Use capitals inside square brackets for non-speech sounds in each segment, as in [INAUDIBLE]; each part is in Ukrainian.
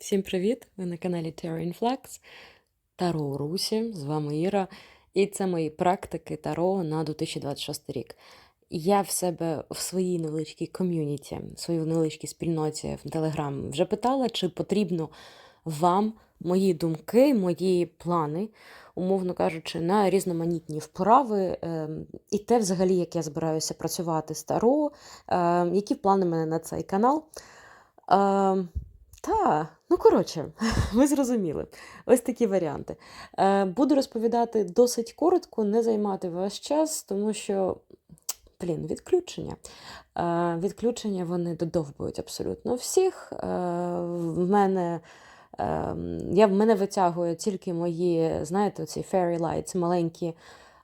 Всім привіт! Ви на каналі Terra Influx, Таро у Русі. З вами Іра. І це мої практики Таро на 2026 рік. Я в себе в своїй невеличкій ком'юніті, в своїй невеличкій спільноті в Телеграм вже питала, чи потрібно вам мої думки, мої плани, умовно кажучи, на різноманітні вправи, ем, і те, взагалі, як я збираюся працювати з Таро, ем, які плани мене на цей канал. Та, ну коротше, [LAUGHS] ви зрозуміли. Ось такі варіанти. Е, буду розповідати досить коротко, не займати ваш час, тому що, блін, відключення. Е, відключення вони додовбують абсолютно всіх. Е, в мене. е, Я в мене витягує тільки мої, знаєте, ці fairy lights, маленькі,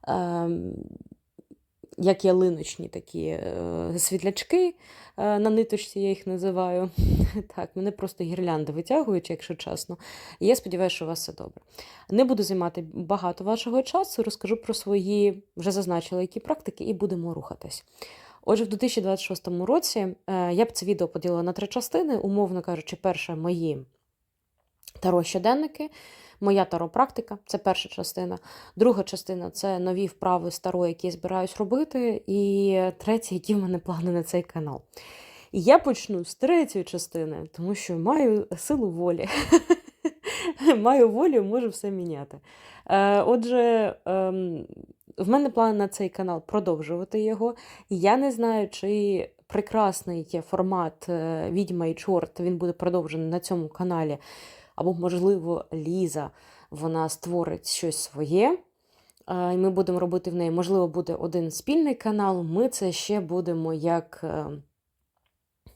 ем, як ялиночні такі е, світлячки е, на ниточці, я їх називаю. [LAUGHS] Так, мене просто гірлянди витягують, якщо чесно. І я сподіваюся, що у вас все добре. Не буду займати багато вашого часу, розкажу про свої, вже зазначила, які практики, і будемо рухатись. Отже, в 2026 році е, я б це відео поділила на три частини, умовно кажучи, перше мої таро щоденники, моя таро-практика це перша частина. Друга частина це нові вправи з таро, які я збираюсь робити. І третя, які в мене плани на цей канал. І я почну з третьої частини, тому що маю силу волі. [LAUGHS] Маю волю, можу все міняти. Е, Отже, ем, в мене план на цей канал продовжувати його. Я не знаю, чи прекрасний є формат е, Відьма і чорт він буде продовжений на цьому каналі. Або, можливо, Ліза вона створить щось своє. е, І ми будемо робити в неї, можливо, буде один спільний канал. Ми це ще будемо як е,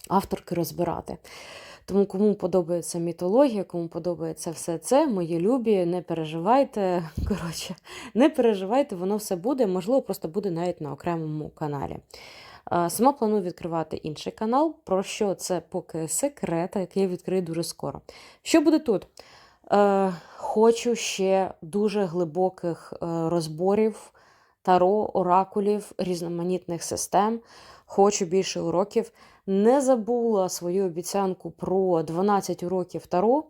авторки розбирати. Тому кому подобається мітологія, кому подобається все це, мої любі, не переживайте. [LAUGHS] Коротше, не переживайте, воно все буде, можливо, просто буде навіть на окремому каналі. Сама планую відкривати інший канал, про що це поки секрет, який я відкрию дуже скоро. Що буде тут? Е, Хочу ще дуже глибоких е, розборів таро, оракулів, різноманітних систем. Хочу більше уроків. Не забула свою обіцянку про 12 уроків Таро.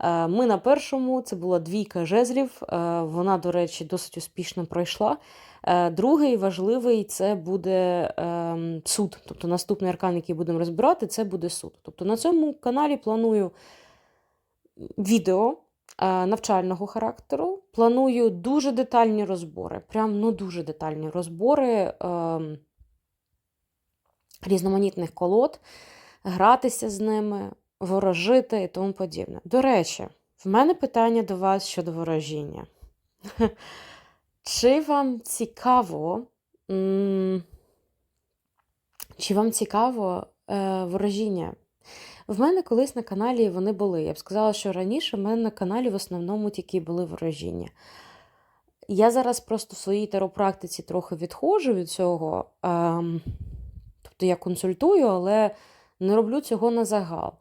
Е, Ми на першому, це була двійка жезлів. Вона, до речі, досить успішно пройшла. Е, Другий важливий це буде ем, суд. Тобто наступний аркан, який будемо розбирати, це буде суд. Тобто на цьому каналі планую відео е, навчального характеру. Планую дуже детальні розбори. Прям ну дуже детальні розбори. ем, різноманітних колод, гратися з ними, ворожити і тому подібне. До речі, в мене питання до вас щодо ворожіння. [LAUGHS] Чи вам цікаво, чи вам цікаво е, ворожіння? В мене колись на каналі вони були. Я б сказала, що раніше в мене на каналі в основному тільки були ворожіння. Я зараз просто в своїй теропрактиці трохи відходжу від цього. Ем, Тобто я консультую, але не роблю цього на загал.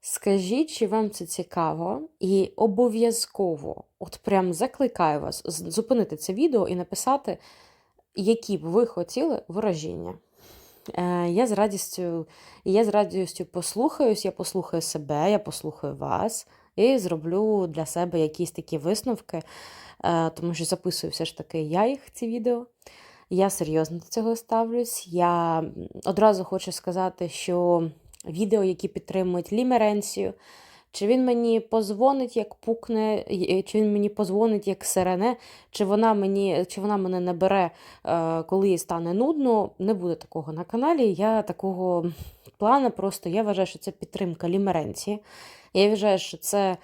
Скажіть, чи вам це цікаво, і обов'язково, от прям закликаю вас зупинити це відео і написати, які б ви хотіли вираження. Е, я з радістю, я з радістю послухаюсь, я послухаю себе, я послухаю вас і зроблю для себе якісь такі висновки, е, тому що записую все ж таки я їх, ці відео. Я серйозно до цього ставлюсь. Я одразу хочу сказати, що відео, які підтримують лімеренцію, чи він мені позвонить, як пукне, чи він мені позвонить, як сирене, чи вона мені, чи вона мене набере, е, коли їй стане нудно, не буде такого на каналі. Я такого плану просто я вважаю, що це підтримка лімеренції. Я вважаю, що це.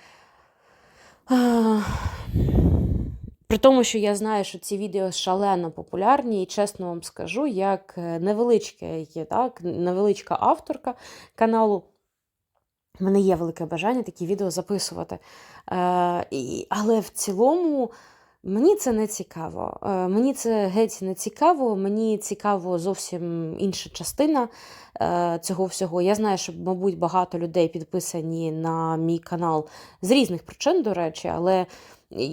При тому, що я знаю, що ці відео шалено популярні, і чесно вам скажу, як е, невеличке є, так, невеличка авторка каналу. У мене є велике бажання такі відео записувати. Е, і, але в цілому мені це не цікаво. Е, мені це геть не цікаво, мені цікаво зовсім інша частина е, цього всього. Я знаю, що, мабуть, багато людей підписані на мій канал з різних причин, до речі, але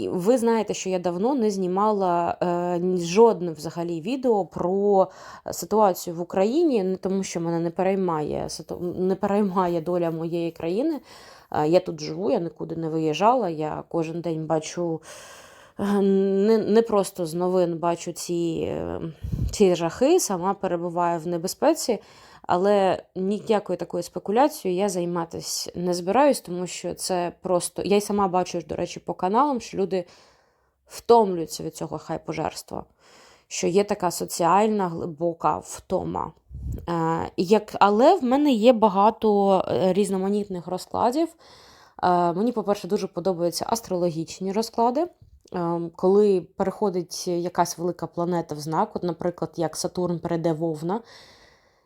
Ви знаєте, що я давно не знімала е, жодне взагалі відео про ситуацію в Україні, не тому що мене не переймає, не переймає доля моєї країни. Е, Я тут живу, я нікуди не виїжджала. Я кожен день бачу е, не, не просто з новин бачу ці, е, ці жахи, сама перебуваю в небезпеці. Але ніякою такою спекуляцією я займатися не збираюсь, тому що це просто. Я й сама бачу, до речі, по каналам, що люди втомлюються від цього хайпожерства, що є така соціальна глибока втома. Е, як, але в мене є багато е, різноманітних розкладів. Е, мені, по-перше, дуже подобаються астрологічні розклади. Коли переходить якась велика планета в знак, от, наприклад, як Сатурн перейде Вовна,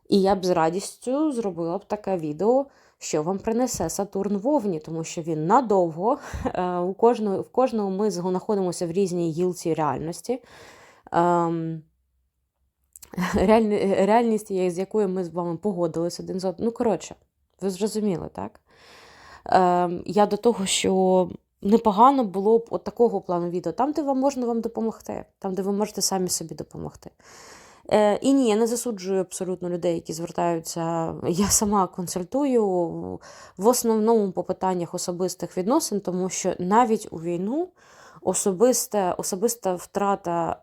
і я б з радістю зробила б таке відео, що вам принесе Сатурн Вовні, тому що він надовго. [LAUGHS] Е, У кожного, в кожного ми знаходимося в різній гілці реальності. Ем, реальність, з якою ми з вами погодилися один з одним. Ну, коротше, ви зрозуміли, так? Ем, я до того, що непогано було б от такого плану відео, там, де вам можна вам допомогти, там, де ви можете самі собі допомогти. Е, і ні, я не засуджую абсолютно людей, які звертаються. Я сама консультую в основному по питаннях особистих відносин, тому що навіть у війну особиста, особиста втрата.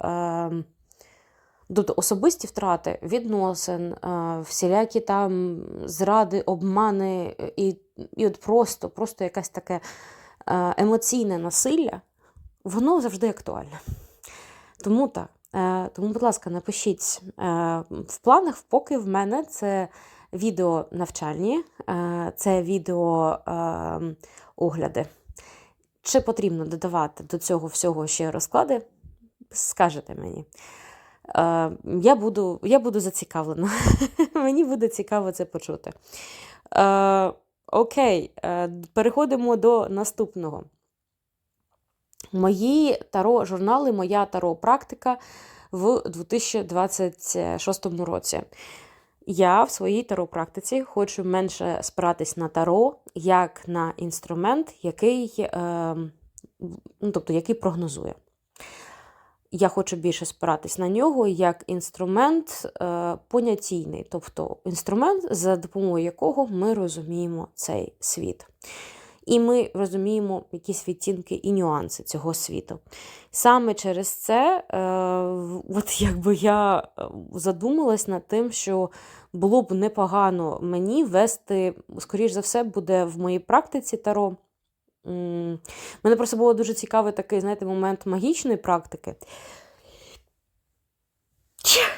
Тобто особисті втрати відносин, е, всілякі там зради, обмани і, і от просто, просто якесь таке е, емоційне насилля, воно завжди актуальне. Тому так. Е, Тому, будь ласка, напишіть е, в планах, поки в мене це відео навчальні, е, це відео е, огляди. Чи потрібно додавати до цього всього ще розклади? Скажете мені. Я буду, я буду зацікавлена. [LAUGHS] Мені буде цікаво це почути. Окей, переходимо до наступного. Мої таро журнали, моя таро практика в 2026 році. Я в своїй таро практиці хочу менше спиратись на таро як на інструмент, який, е, ну, тобто, який прогнозує. Я хочу більше спиратись на нього як інструмент е, понятійний, тобто інструмент, за допомогою якого ми розуміємо цей світ. І ми розуміємо якісь відтінки і нюанси цього світу. Саме через це, е, от якби я е, задумалась над тим, що було б непогано мені вести, скоріш за все, буде в моїй практиці таро. Мене просто було дуже цікавий такий, знаєте, момент магічної практики.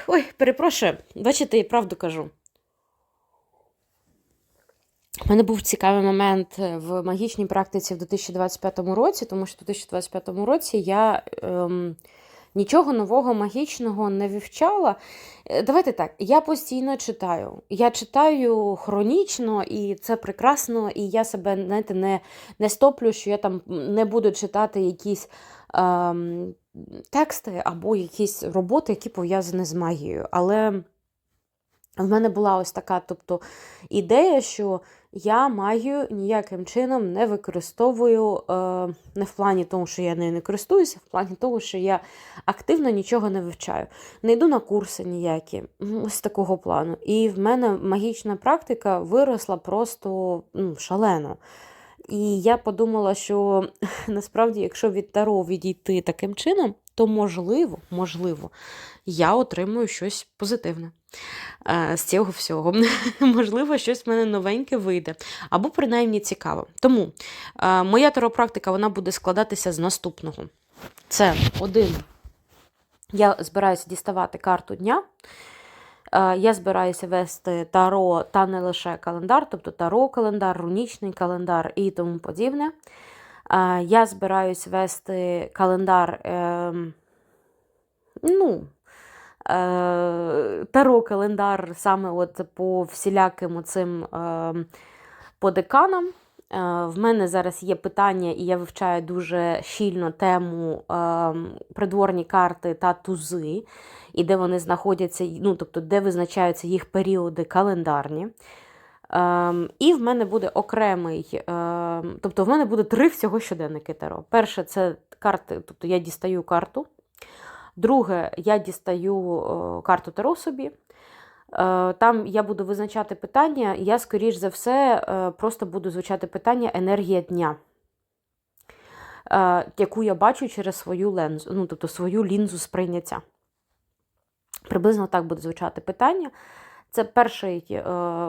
Ой, перепрошую, бачите, я правду кажу. У мене був цікавий момент е, в магічній практиці в 2025 році, тому що в 2025 році я ем, нічого нового магічного не вивчала. Е, Давайте так, я постійно читаю. Я читаю хронічно, і це прекрасно, і я себе знаєте, не, не стоплю, що я там не буду читати якісь ем, тексти або якісь роботи, які пов'язані з магією. Але в мене була ось така тобто, ідея, що я магію ніяким чином не використовую, е, не в плані того, що я нею не користуюся, в плані того, що я активно нічого не вивчаю. Не йду на курси ніякі, ось такого плану. І в мене магічна практика виросла просто ну, шалено. І я подумала, що [LAUGHS] насправді, якщо від Таро відійти таким чином, то можливо, можливо, я отримую щось позитивне е, з цього всього. [LAUGHS] Можливо, щось в мене новеньке вийде, або принаймні цікаво. Тому е, моя таро-практика вона буде складатися з наступного. Це один. Я збираюся діставати карту дня. Е, Я збираюся вести таро та не лише календар, тобто таро календар, рунічний календар і тому подібне. Я збираюсь вести календар, ем, ну, таро календар саме от по всіляким цим ем, по деканам. Е, В мене зараз є питання, і я вивчаю дуже щільно тему ем, придворні карти та тузи, і де вони знаходяться, ну, тобто, де визначаються їх періоди календарні. Ем, і в мене буде окремий, ем, тобто в мене буде три всього щоденники Таро. Перше, це карти, тобто я дістаю карту. Друге, я дістаю е, карту Таро собі. Е, Там я буду визначати питання, я, скоріш за все, е, просто буду звучати питання енергія дня, яку я бачу через свою лензу, ну, тобто свою лінзу сприйняття. Приблизно так буде звучати питання. Це перший,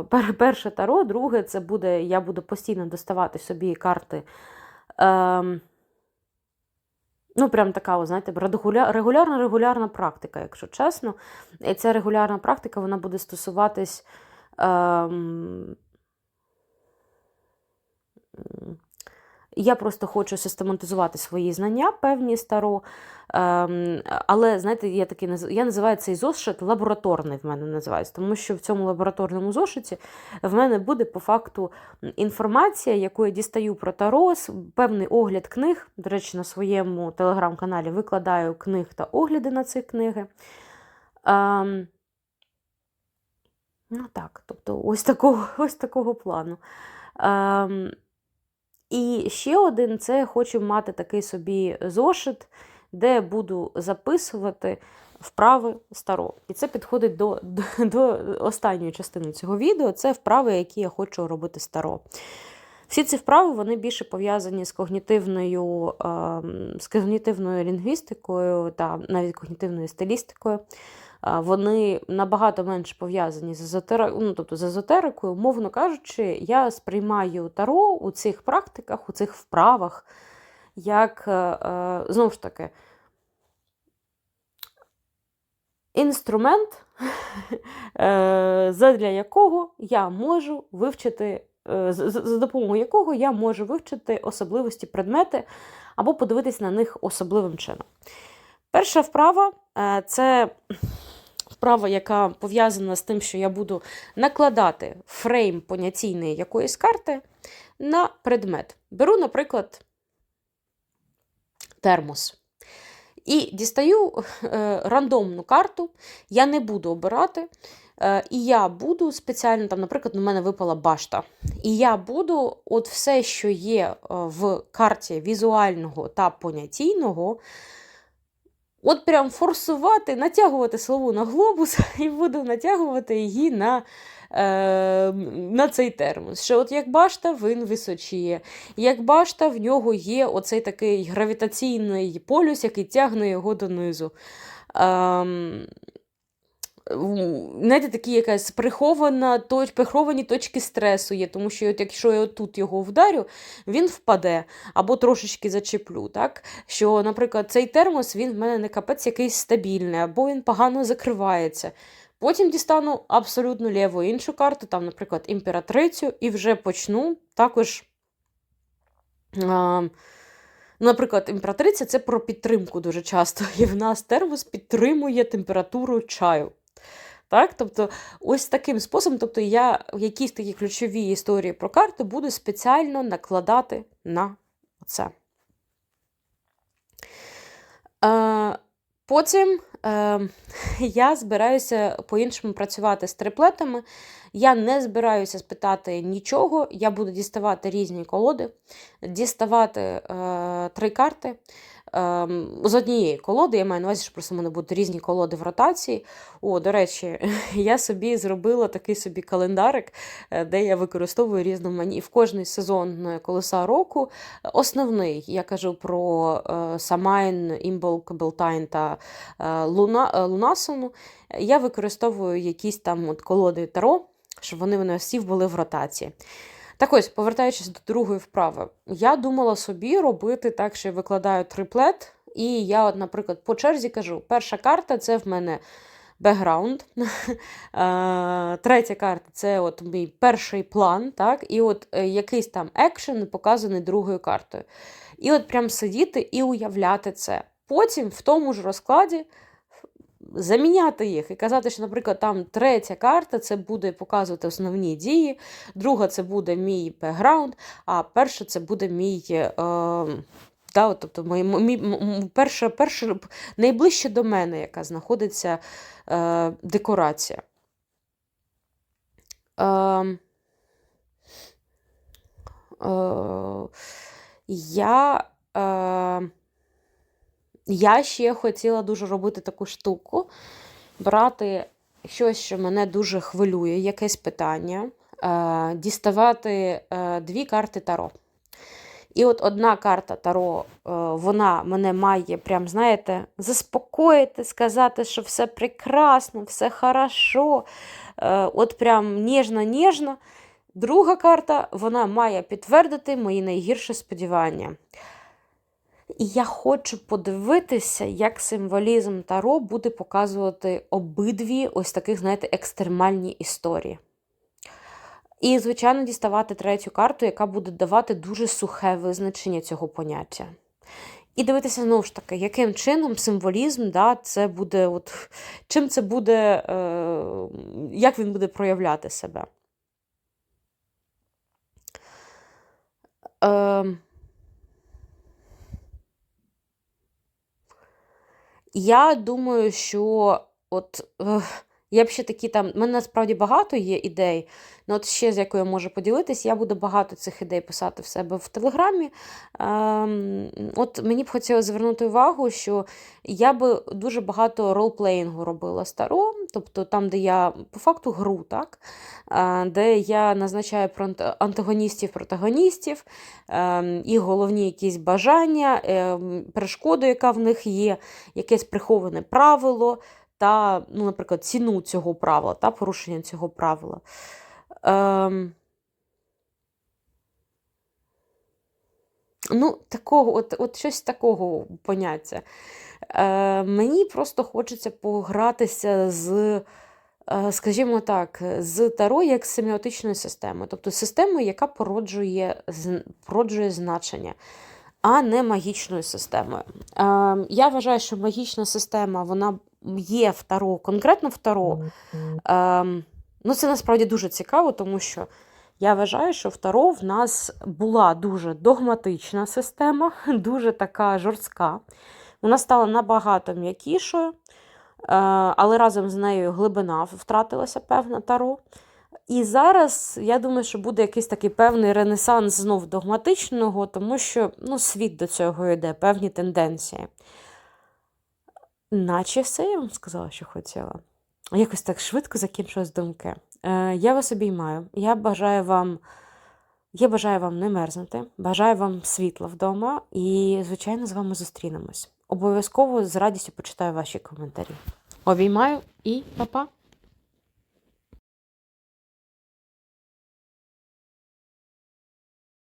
[LAUGHS] перше таро, друге, це буде, я буду постійно доставати собі карти. ем, Ну, прям така, о, знаєте, регуля- регулярна регулярна практика, якщо чесно. І ця регулярна практика вона буде стосуватись. Ем, я просто хочу систематизувати свої знання, певні старо. Ем, але, знаєте, я такий я називаю цей зошит лабораторний в мене називається, тому що в цьому лабораторному зошиті в мене буде по факту інформація, яку я дістаю про Таро, с- певний огляд книг. До речі, на своєму телеграм-каналі викладаю книг та огляди на ці книги. Ем, ну так, тобто ось такого, [LAUGHS] ось такого плану. І ще один це хочу мати такий собі зошит, де буду записувати вправи старо. І це підходить до, до, до останньої частини цього відео. Це вправи, які я хочу робити старо. Всі ці вправи вони більше пов'язані з когнітивною, ем, з когнітивною лінгвістикою та навіть когнітивною стилістикою. Вони набагато менше пов'язані з езотерикою, ну, тобто з езотерикою. Умовно кажучи, я сприймаю таро у цих практиках, у цих вправах, як, е, е, знову ж таки, інструмент, [LAUGHS] е, задля якого я можу вивчити, за допомогою якого я можу вивчити особливості предмети або подивитись на них особливим чином. Перша вправа це вправа, яка пов'язана з тим, що я буду накладати фрейм понятійний якоїсь карти на предмет. Беру, наприклад, термос. І дістаю е, рандомну карту, я не буду обирати. Е, і я буду спеціально, там, наприклад, у мене випала башта. І я буду от все, що є е, в карті візуального та понятійного, от прям форсувати, натягувати слову на глобус [LAUGHS] і буду натягувати її на, е, на цей термос. Що от як башта, він височіє. Як башта, в нього є оцей такий гравітаційний полюс, який тягне його донизу. Е, Знаєте, такі якась прихована, точ, приховані точки стресу є, тому що от якщо я тут його вдарю, він впаде або трошечки зачеплю. Так? Що, наприклад, цей термос він в мене не капець якийсь стабільний, або він погано закривається. Потім дістану абсолютно ліву іншу карту, там, наприклад, імператрицю, і вже почну також. А, Наприклад, імператриця це про підтримку дуже часто. [LAUGHS] І в нас термос підтримує температуру чаю. Так? Тобто, ось таким способом, тобто я якісь такі ключові історії про карти буду спеціально накладати на це. Е, потім е, я збираюся по-іншому працювати з триплетами. Я не збираюся спитати нічого, я буду діставати різні колоди, діставати е, три карти. Ем, з однієї колоди, я маю на увазі, що просто в мене будуть різні колоди в ротації. О, до речі, [LAUGHS] я собі зробила такий собі календарик, е, де я використовую різноманітні в кожний сезон колеса року. Основний, я кажу про е, Самайн, Імболк, Белтайн та е, Луна, Лунасону. Я використовую якісь там от колоди Таро, щоб вони всі були в ротації. Так ось, повертаючись до другої вправи, я думала собі робити так, що я викладаю триплет, і я, от, наприклад, по черзі кажу: перша карта це в мене бекграунд. [LAUGHS] Е, Третя карта це от мій перший план, так, і от е, якийсь там екшен показаний другою картою. І от прям сидіти і уявляти це. Потім в тому ж розкладі заміняти їх і казати, що, наприклад, там третя карта це буде показувати основні дії, друга це буде мій бекграунд, а перша це буде мій. Е, да, от, тобто мій, мій, перша, перша, найближче до мене, яка знаходиться е, декорація. Е, Е, я, е, я ще хотіла дуже робити таку штуку, брати щось, що мене дуже хвилює, якесь питання, е, діставати е, дві карти Таро. І от одна карта Таро, е, вона мене має, прям, знаєте, заспокоїти, сказати, що все прекрасно, все хорошо. От прям ніжно-ніжно. Друга карта, вона має підтвердити мої найгірші сподівання. І я хочу подивитися, як символізм Таро буде показувати обидві ось таких, знаєте, екстремальні історії. І, звичайно, діставати третю карту, яка буде давати дуже сухе визначення цього поняття. І дивитися знову ж таки, яким чином символізм, да, це буде, от, чим це буде, е, як він буде проявляти себе. Е, я думаю, що от. Я б ще такі там, в мене насправді багато є ідей. Ну, от ще з якою я можу поділитись, я буду багато цих ідей писати в себе в Телеграмі. Ем, От мені б хотілося звернути увагу, що я би дуже багато ролплеїнгу робила старо, тобто там, де я по факту гру, так? Де я назначаю антагоністів, протагоністів, е, і головні якісь бажання, е, перешкоду, яка в них є, якесь приховане правило та, ну, наприклад, ціну цього правила та порушення цього правила. Ем... Ну, такого, от от щось такого поняття. Е, Мені просто хочеться погратися з, е, скажімо так, з таро як семіотичною системою, тобто системою, яка породжує, породжує значення, а не магічною системою. Е, Я вважаю, що магічна система вона є в Таро, конкретно в Таро. Ну, Це насправді дуже цікаво, тому що я вважаю, що в Таро в нас була дуже догматична система, [LAUGHS] дуже така жорстка. Вона стала набагато м'якішою, е, але разом з нею глибина втратилася певна Таро. І зараз я думаю, що буде якийсь такий певний ренесанс знов догматичного, тому що ну, світ до цього йде, певні тенденції. Наче все я вам сказала, що хотіла. Якось так швидко закінчилась думки. Е, Я вас обіймаю. Я бажаю вам я бажаю вам не мерзнути, бажаю вам світла вдома і, звичайно, з вами зустрінемось. Обов'язково з радістю почитаю ваші коментарі. Обіймаю і па-па!